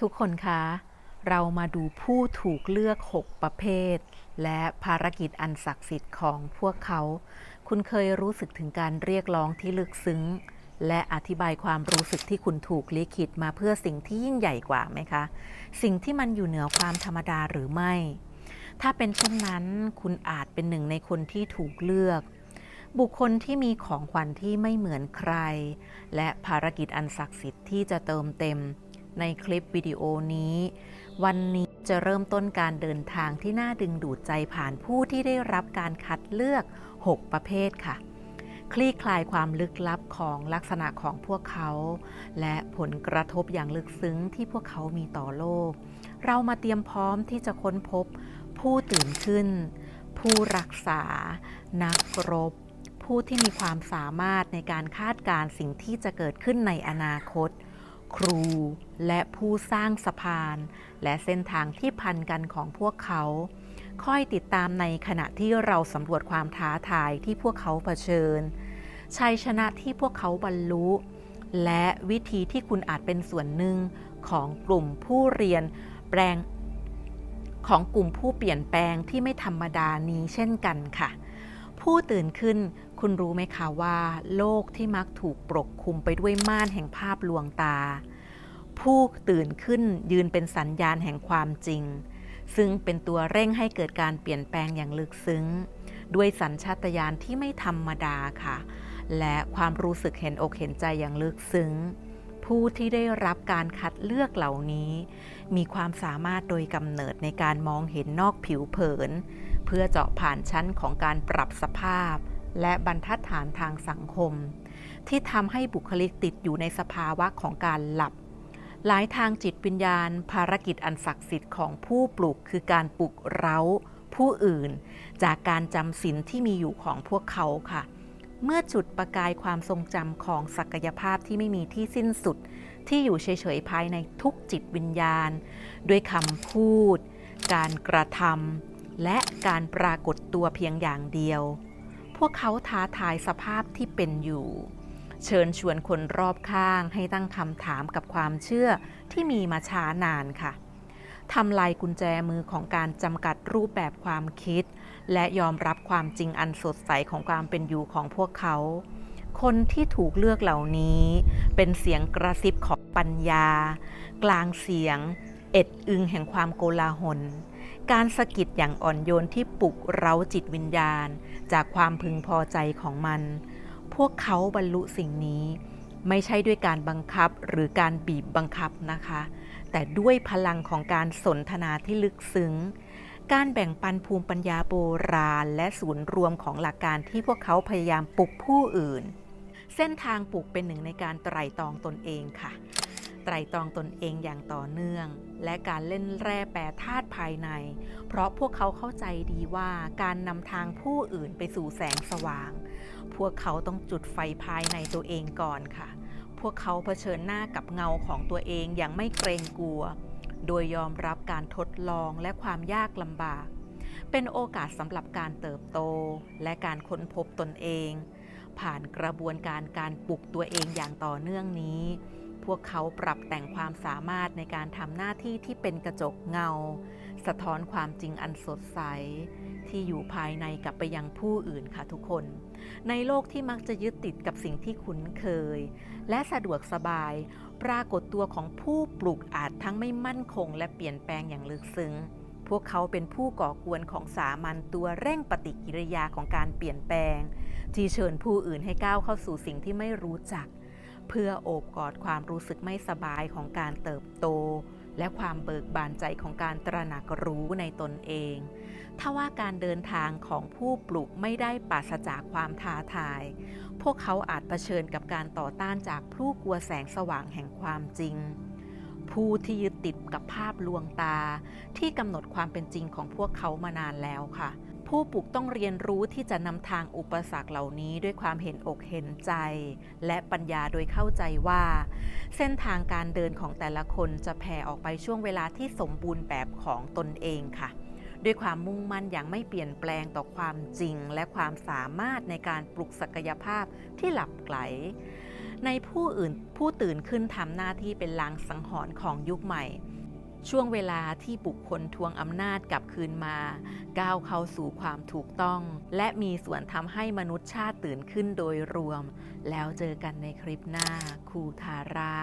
ทุกคนคะ เรามาดูผู้ถูกเลือก 6 ประเภท และภารกิจอันศักดิ์สิทธิ์ของพวกเขา คุณเคยรู้สึกถึงการเรียกร้องที่ลึกซึ้ง และอธิบายความรู้สึกที่คุณถูกลิขิตมาเพื่อสิ่งที่ยิ่งใหญ่กว่าไหมคะ สิ่งที่มันอยู่เหนือความธรรมดาหรือไม่ ถ้าเป็นเช่นนั้น คุณอาจเป็นหนึ่งในคนที่ถูกเลือกบุคคลที่มีของขวัญที่ไม่เหมือนใคร และภารกิจอันศักดิ์สิทธิ์ที่จะเติมเต็ม ในคลิปวิดีโอนี้ วันนี้จะเริ่มต้นการเดินทางที่น่าดึงดูดใจผ่านผู้ที่ได้รับการคัดเลือก 6 ประเภทค่ะ คลี่คลายความลึกลับของลักษณะของพวกเขา และผลกระทบอย่างลึกซึ้งที่พวกเขามีต่อโลก เรามาเตรียมพร้อมที่จะค้นพบ ผู้ตื่นขึ้น ผู้รักษา นักรบผู้ที่มีความสามารถในการคาดการณ์สิ่งที่จะเกิดขึ้นในอนาคต ครูและผู้สร้างสะพาน และเส้นทางที่พันกันของพวกเขา ค่อยติดตามในขณะที่เราสำรวจความท้าทายที่พวกเขาเผชิญ ชัยชนะที่พวกเขาบรรลุ และวิธีที่คุณอาจเป็นส่วนหนึ่งของกลุ่มผู้เรียนแปลงของกลุ่มผู้เปลี่ยนแปลงที่ไม่ธรรมดานี้เช่นกันค่ะ ผู้ตื่นขึ้น คุณรู้ไหมคะว่า โลกที่มักถูกปกคลุมไปด้วยม่านแห่งภาพลวงตา ผู้ตื่นขึ้นยืนเป็นสัญญาณแห่งความจริง ซึ่งเป็นตัวเร่งให้เกิดการเปลี่ยนแปลงอย่างลึกซึ้ง ด้วยสัญชาตญาณที่ไม่ธรรมดาค่ะ และความรู้สึกเห็นอกเห็นใจอย่างลึกซึ้ง ผู้ที่ได้รับการคัดเลือกเหล่านี้ มีความสามารถโดยกำเนิดในการมองเห็นนอกผิวเผิน เพื่อเจาะผ่านชั้นของการปรับสภาพ และบรรทัดฐานทางสังคม ที่ทำให้บุคลิกติดอยู่ในสภาวะของการหลับ หลายทางจิตวิญญาณ ภารกิจอันศักดิ์สิทธิ์ของผู้ปลุกคือการปลุกเร้า ผู้อื่น จากการจำศีลที่มีอยู่ของพวกเขาค่ะ เมื่อจุดประกายความทรงจำของศักยภาพที่ไม่มีที่สิ้นสุด ที่อยู่เฉยๆภายในทุกจิตวิญญาณ ด้วยคำพูด การกระทำและการปรากฏตัวเพียงอย่างเดียว พวกเขาท้าทายสภาพที่เป็นอยู่ เชิญชวนคนรอบข้างให้ตั้งคำถามกับความเชื่อที่มีมาช้านานค่ะทำลายกุญแจมือของการจำกัดรูปแบบความคิด และยอมรับความจริงอันสดใสของความเป็นอยู่ของพวกเขา คนที่ถูกเลือกเหล่านี้ เป็นเสียงกระซิบของปัญญา กลางเสียง เอ็ดอึงแห่งความโกลาหล การสะกิดอย่างอ่อนโยนที่ปลุกเร้าจิตวิญญาณ จากความพึงพอใจของมัน พวกเขาบรรลุสิ่งนี้ ไม่ใช่ด้วยการบังคับหรือการบีบบังคับนะคะ แต่ด้วยพลังของการสนทนาที่ลึกซึ้ง การแบ่งปันภูมิปัญญาโบราณ และศูนย์รวมของหลักการที่พวกเขาพยายามปลุกผู้อื่น เส้นทางปลุกเป็นหนึ่งในการไตร่ตรองตนเองค่ะ ไตร่ตรองตนเองอย่างต่อเนื่อง และการเล่นแร่แปรธาตุภายใน เพราะพวกเขาเข้าใจดีว่าการนำทางผู้อื่นไปสู่แสงสว่าง พวกเขาต้องจุดไฟภายในตัวเองก่อนค่ะ พวกเขาเผชิญหน้ากับเงาของตัวเองอย่างไม่เกรงกลัว โดยยอมรับการทดลองและความยากลำบาก เป็นโอกาสสำหรับการเติบโต และการค้นพบตนเอง ผ่านกระบวนการการปลุกตัวเองอย่างต่อเนื่องนี้ พวกเขาปรับแต่งความสามารถในการทำหน้าที่ที่เป็นกระจกเงา สะท้อนความจริงอันสดใส ที่อยู่ภายในกลับไปยังผู้อื่นค่ะทุกคน ในโลกที่มักจะยึดติดกับสิ่งที่คุ้นเคย และสะดวกสบาย ปรากฏตัวของผู้ปลูกอาจทั้งไม่มั่นคง และเปลี่ยนแปลงอย่างลึกซึ้งพวกเขาเป็นผู้ก่อกวนของสามัญตัวเร่งปฏิกิริยาของการเปลี่ยนแปลง ที่เชิญผู้อื่นให้ก้าวเข้าสู่สิ่งที่ไม่รู้จัก เพื่อโอบกอดความรู้สึกไม่สบายของการเติบโต และความเบิกบานใจของการตระหนักรู้ในตนเองถ้าว่าการเดินทางของผู้ปลูกไม่ได้ปราศจากความท้าทาย พวกเขาอาจเผชิญกับการต่อต้านจากผู้กลัวแสงสว่างแห่งความจริง ผู้ที่ยึดติดกับภาพลวงตาที่กำหนดความเป็นจริงของพวกเขามานานแล้วค่ะ ผู้ปลูกต้องเรียนรู้ที่จะนำทางอุปสรรคเหล่านี้ด้วยความเห็นอกเห็นใจ และปัญญาโดยเข้าใจว่า เส้นทางการเดินของแต่ละคนจะแผ่ออกไปช่วงเวลาที่สมบูรณ์แบบของตนเองค่ะ ด้วยความมุ่งมั่นอย่างไม่เปลี่ยนแปลงต่อความจริง และความสามารถในการปลุกศักยภาพที่หลับไหลในผู้อื่นผู้ตื่นขึ้นทำหน้าที่เป็นลางสังหรณ์ของยุคใหม่ ช่วงเวลาที่บุคคลทวงอำนาจกลับคืนมา ก้าวเข้าสู่ความถูกต้อง และมีส่วนทำให้มนุษยชาติตื่นขึ้นโดยรวม แล้วเจอกันในคลิปหน้าคูทารา